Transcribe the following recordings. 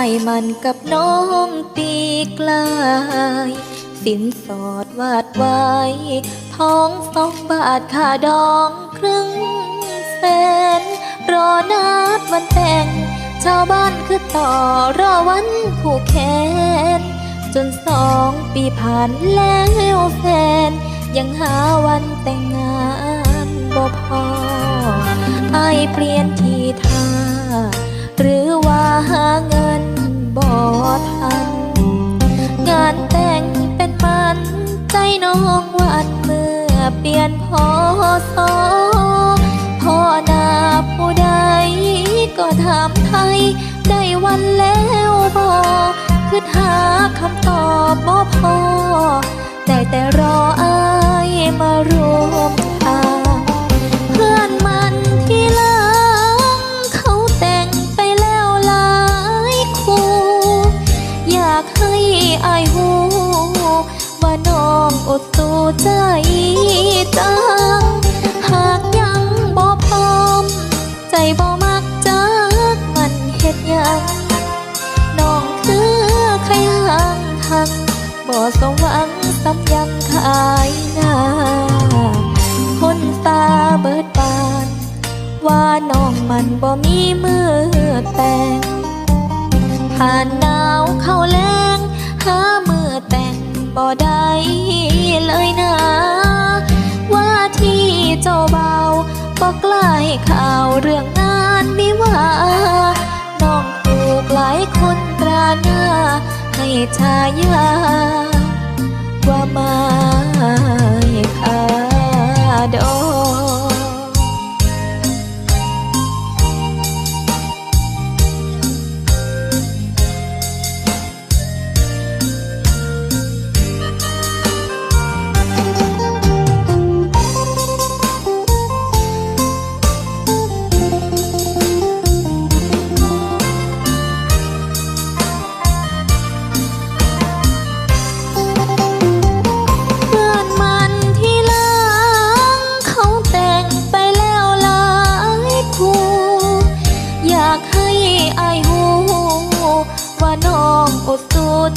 ายมันกับน้องปีกลาย สินสอดวาดไว้ ท้องสองบาทค่าดองครึ่งแสน รอนัดวันแต่ง ชาวบ้านคือต่อรอวันผูกแขน จนสองปีผ่านแล้วแฟน ยังหาวันแต่งงานบ่พอไอเปลี่ยนทีท่า หรือว่าหาเงินบ่ทัน งานแต่งเป็นมันใจน้องวันเมื่อเปลี่ยนพอสอพ่อนาผู้ใดก็ถามไทย ได้วันแล้วบ่คือหาคำตอบบ่พอ ได้แต่รออายมาร องอดสู้ใจจังหากยังบ่พร้อม ใจบ่มักจักมันเฮ็ดยังน้องคือใครห่างหักบ่สมหวังสำยังขายหน้าคนตาเบิดบาน ว่าน้องมันบ่มีมือแต่งผ่าน ใกล้ข่าวเรื่องงานวิวาน้องถูกหลายคนตราหน้า ให้ชายาว่ามาค่าดอ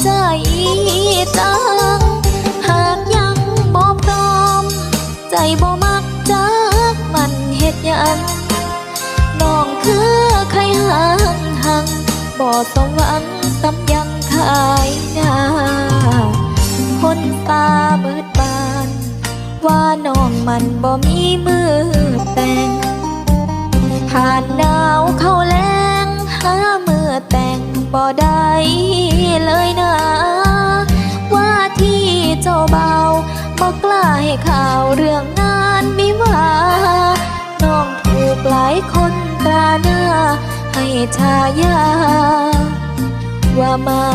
ใจจังหากยังบ่พร้อม ใจบ่มักจักมันเฮ็ดหยังน้องคือใครห่างหังบ่สมหวังสำยังขายหน้าคนตาเบิดบาน ว่าน้องมันบ่มีมือแต่งผ่านหนาวเข้าแรงหามือแต่งบ่ได้เลยาให้ข่าวเรื่องงานวิวา น้องถูกหลายคนตราหน้า ให้ชายา ว่ามา